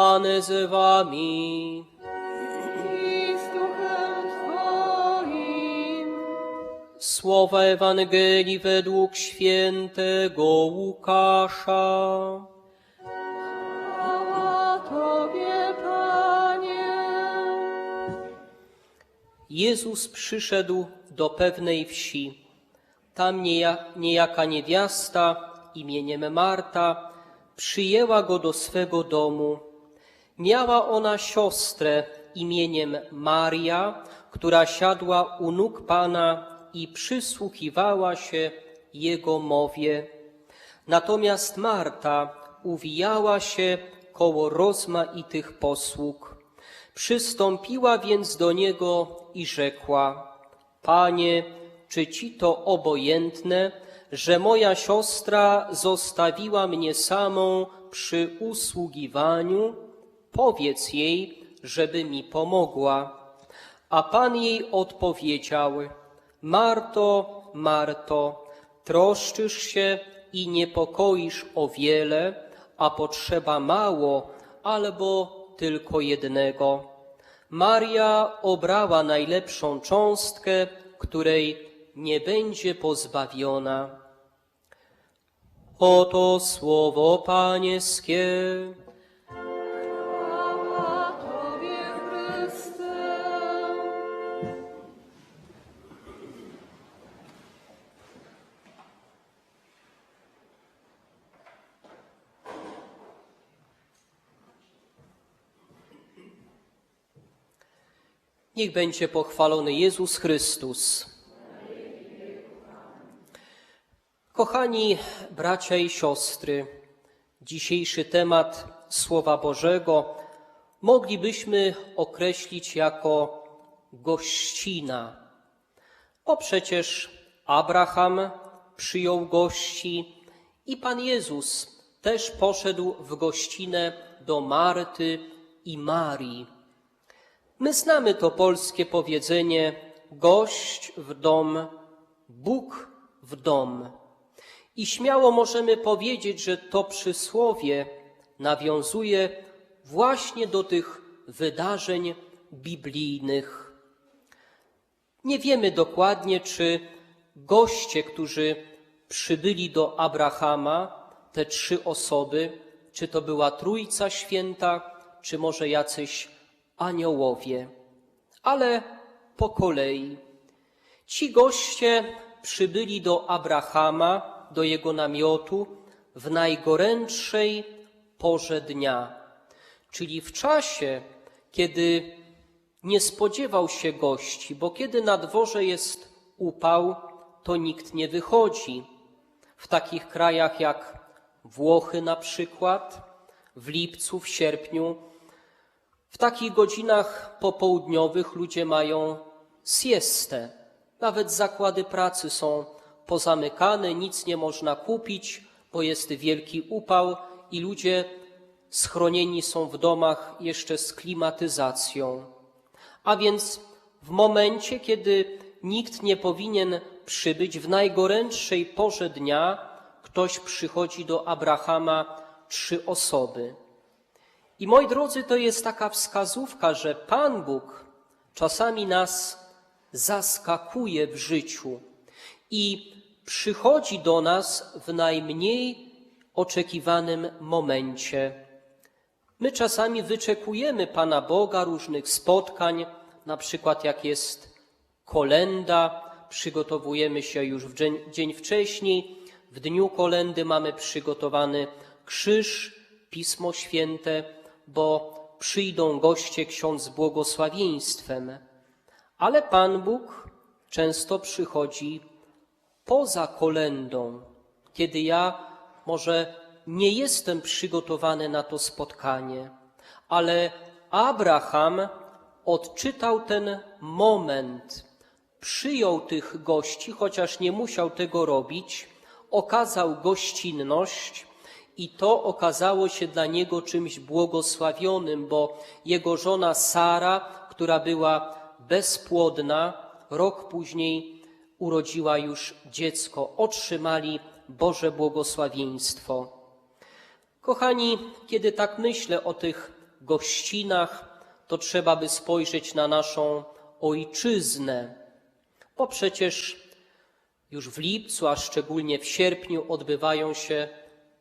Pan z wami. i z duchem Twoim. Słowa Ewangelii według świętego Łukasza. Jezus przyszedł do pewnej wsi. Tam nieja- niejaka niewiasta imieniem Marta przyjęła go do swego domu. Miała ona siostrę imieniem Maria, która siadła u nóg Pana i przysłuchiwała się Jego mowie. Natomiast Marta uwijała się koło rozmaitych posług. Przystąpiła więc do niego i rzekła: Panie, czy ci to obojętne, że moja siostra zostawiła mnie samą przy usługiwaniu? Powiedz jej, żeby mi pomogła. A Pan jej odpowiedział: Marto, Marto, troszczysz się i niepokoisz o wiele, a potrzeba mało albo tylko jednego. Maria obrała najlepszą cząstkę, której nie będzie pozbawiona. Oto słowo Pańskie. Niech będzie pochwalony Jezus Chrystus. Kochani bracia i siostry, dzisiejszy temat Słowa Bożego moglibyśmy określić jako gościna. Bo przecież Abraham przyjął gości i Pan Jezus też poszedł w gościnę do Marty i Marii. My znamy to polskie powiedzenie gość w dom, Bóg w dom. I śmiało możemy powiedzieć, że to przysłowie nawiązuje właśnie do tych wydarzeń biblijnych. Nie wiemy dokładnie, czy goście, którzy przybyli do Abrahama, te trzy osoby, czy to była Trójca Święta, czy może jacyś aniołowie. Ale po kolei. Ci goście przybyli do Abrahama, do jego namiotu w najgorętszej porze dnia, czyli w czasie, kiedy nie spodziewał się gości, bo kiedy na dworze jest upał, to nikt nie wychodzi. W takich krajach jak Włochy na przykład, w lipcu, w sierpniu, w takich godzinach popołudniowych ludzie mają siestę. Nawet zakłady pracy są pozamykane, nic nie można kupić, bo jest wielki upał i ludzie schronieni są w domach jeszcze z klimatyzacją. A więc w momencie, kiedy nikt nie powinien przybyć, w najgorętszej porze dnia, ktoś przychodzi do Abrahama trzy osoby. I moi drodzy, to jest taka wskazówka, że Pan Bóg czasami nas zaskakuje w życiu i przychodzi do nas w najmniej oczekiwanym momencie. My czasami wyczekujemy Pana Boga, różnych spotkań, na przykład jak jest kolenda, przygotowujemy się już w dzień, dzień wcześniej, w dniu kolendy mamy przygotowany krzyż, Pismo Święte, bo przyjdą goście ksiądz z błogosławieństwem. Ale Pan Bóg często przychodzi poza kolendą, kiedy ja może nie jestem przygotowany na to spotkanie, ale Abraham odczytał ten moment, przyjął tych gości, chociaż nie musiał tego robić, okazał gościnność i to okazało się dla niego czymś błogosławionym, bo jego żona Sara, która była bezpłodna, rok później urodziła już dziecko. Otrzymali Boże błogosławieństwo. Kochani, kiedy tak myślę o tych gościnach, to trzeba by spojrzeć na naszą ojczyznę, bo przecież już w lipcu, a szczególnie w sierpniu odbywają się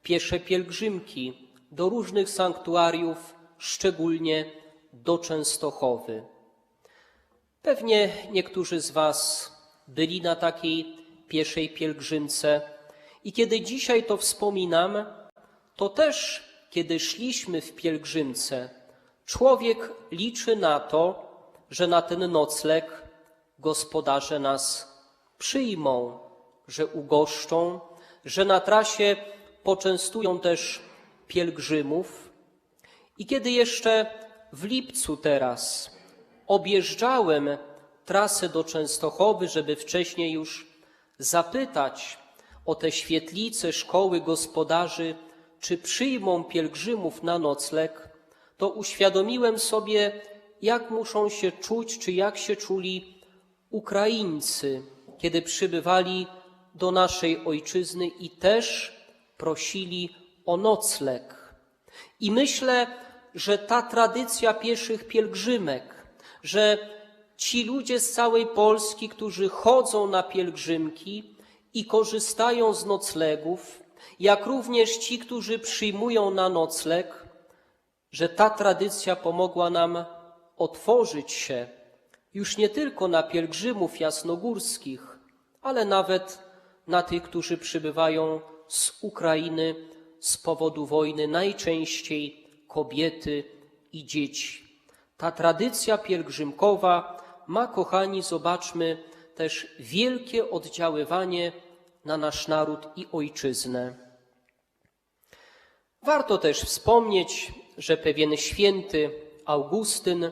piesze pielgrzymki do różnych sanktuariów, szczególnie do Częstochowy. Pewnie niektórzy z Was byli na takiej pieszej pielgrzymce i kiedy dzisiaj to wspominam, to też kiedy szliśmy w pielgrzymce, człowiek liczy na to, że na ten nocleg gospodarze nas przyjmą, że ugoszczą, że na trasie poczęstują też pielgrzymów. I kiedy jeszcze w lipcu teraz objeżdżałem trasę do Częstochowy, żeby wcześniej już zapytać o te świetlice szkoły gospodarzy, czy przyjmą pielgrzymów na nocleg, to uświadomiłem sobie, jak muszą się czuć, czy jak się czuli Ukraińcy, kiedy przybywali do naszej ojczyzny i też prosili o nocleg. I myślę, że ta tradycja pieszych pielgrzymek, że ci ludzie z całej Polski, którzy chodzą na pielgrzymki i korzystają z noclegów, jak również ci, którzy przyjmują na nocleg, że ta tradycja pomogła nam otworzyć się już nie tylko na pielgrzymów jasnogórskich, ale nawet na tych, którzy przybywają z Ukrainy z powodu wojny, najczęściej kobiety i dzieci. Ta tradycja pielgrzymkowa ma, kochani, zobaczmy, też wielkie oddziaływanie na nasz naród i ojczyznę. Warto też wspomnieć, że pewien święty Augustyn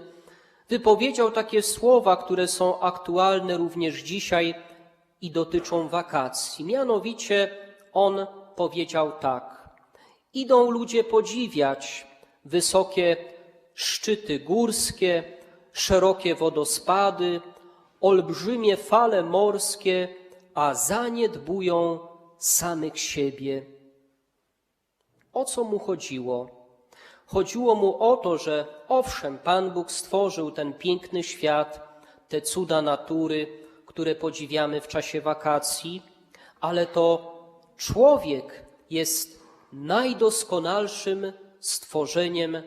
wypowiedział takie słowa, które są aktualne również dzisiaj i dotyczą wakacji. Mianowicie on powiedział tak: Idą ludzie podziwiać wysokie szczyty górskie, szerokie wodospady, olbrzymie fale morskie, a zaniedbują samych siebie. O co mu chodziło? Chodziło mu o to, że owszem, Pan Bóg stworzył ten piękny świat, te cuda natury, które podziwiamy w czasie wakacji, ale to człowiek jest najdoskonalszym stworzeniem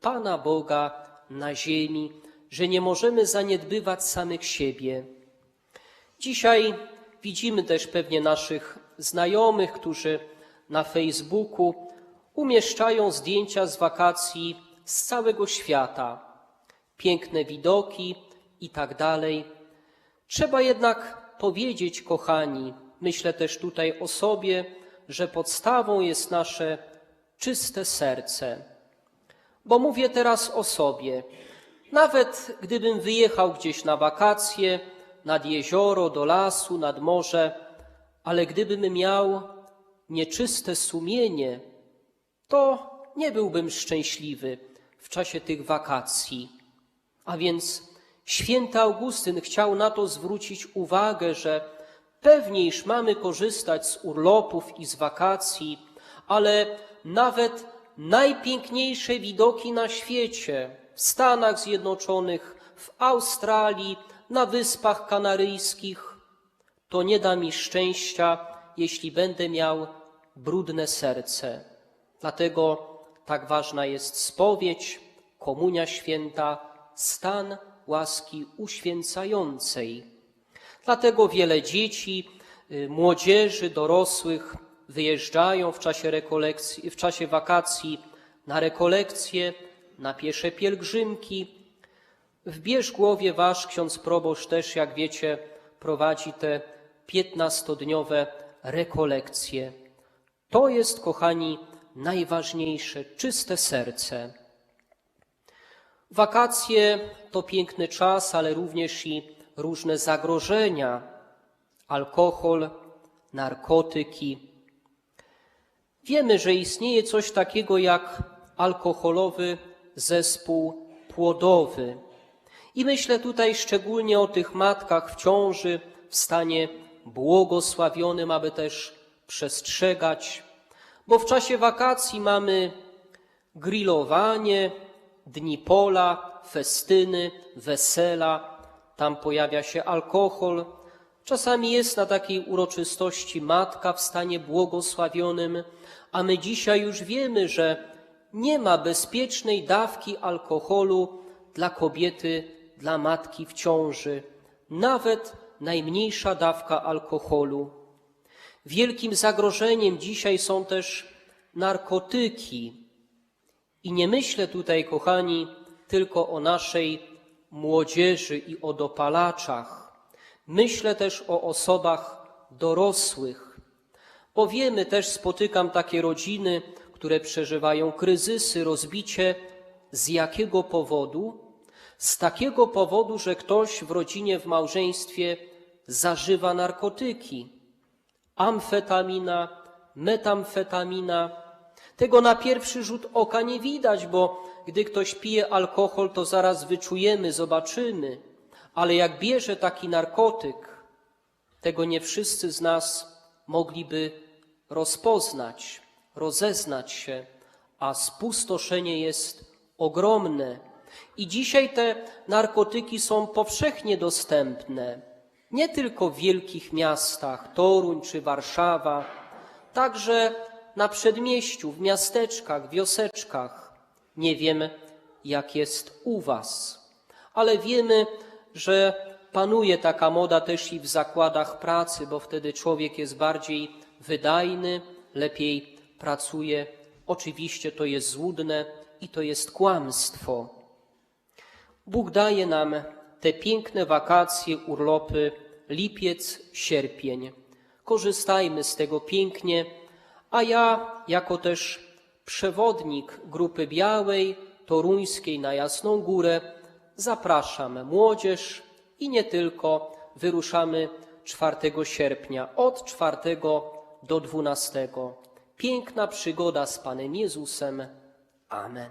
Pana Boga na ziemi, że nie możemy zaniedbywać samych siebie. Dzisiaj widzimy też pewnie naszych znajomych, którzy na Facebooku umieszczają zdjęcia z wakacji z całego świata, piękne widoki i tak dalej. Trzeba jednak powiedzieć, kochani, myślę też tutaj o sobie, że podstawą jest nasze czyste serce. Bo mówię teraz o sobie. Nawet gdybym wyjechał gdzieś na wakacje, nad jezioro, do lasu, nad morze, ale gdybym miał nieczyste sumienie, to nie byłbym szczęśliwy w czasie tych wakacji. A więc święty Augustyn chciał na to zwrócić uwagę, że pewnie iż mamy korzystać z urlopów i z wakacji, ale nawet najpiękniejsze widoki na świecie, w Stanach Zjednoczonych, w Australii, na Wyspach Kanaryjskich, to nie da mi szczęścia, jeśli będę miał brudne serce. Dlatego tak ważna jest spowiedź, komunia święta, stan łaski uświęcającej. Dlatego wiele dzieci, y, młodzieży, dorosłych wyjeżdżają w czasie, rekolekcji, w czasie wakacji na rekolekcje, na piesze pielgrzymki. W Bierzgłowie wasz ksiądz proboszcz też, jak wiecie, prowadzi te piętnastodniowe rekolekcje. To jest, kochani, najważniejsze, czyste serce. Wakacje to piękny czas, ale również i różne zagrożenia alkohol, narkotyki. Wiemy, że istnieje coś takiego jak alkoholowy zespół płodowy. I myślę tutaj szczególnie o tych matkach w ciąży, w stanie błogosławionym, aby też przestrzegać, bo w czasie wakacji mamy grillowanie, dni pola, festyny, wesela, tam pojawia się alkohol. Czasami jest na takiej uroczystości matka w stanie błogosławionym, a my dzisiaj już wiemy, że nie ma bezpiecznej dawki alkoholu dla kobiety, dla matki w ciąży, nawet najmniejsza dawka alkoholu. Wielkim zagrożeniem dzisiaj są też narkotyki. I nie myślę tutaj, kochani, tylko o naszej młodzieży i o dopalaczach. Myślę też o osobach dorosłych. Bo wiemy, też spotykam takie rodziny, które przeżywają kryzysy, rozbicie. Z jakiego powodu? Z takiego powodu, że ktoś w rodzinie, w małżeństwie zażywa narkotyki. Amfetamina, metamfetamina. Tego na pierwszy rzut oka nie widać, bo gdy ktoś pije alkohol, to zaraz wyczujemy, zobaczymy. Ale jak bierze taki narkotyk, tego nie wszyscy z nas mogliby rozpoznać, rozeznać się, a spustoszenie jest ogromne. I dzisiaj te narkotyki są powszechnie dostępne, nie tylko w wielkich miastach, Toruń czy Warszawa, także na przedmieściu, w miasteczkach, wioseczkach. Nie wiem, jak jest u Was, ale wiemy, że panuje taka moda też i w zakładach pracy, bo wtedy człowiek jest bardziej wydajny, lepiej pracuje. Oczywiście to jest złudne i to jest kłamstwo. Bóg daje nam te piękne wakacje, urlopy, lipiec, sierpień. Korzystajmy z tego pięknie, a ja, jako też przewodnik Grupy Białej, Toruńskiej na Jasną Górę, zapraszam młodzież i nie tylko. Wyruszamy 4 sierpnia od 4 do 12. Piękna przygoda z Panem Jezusem. Amen.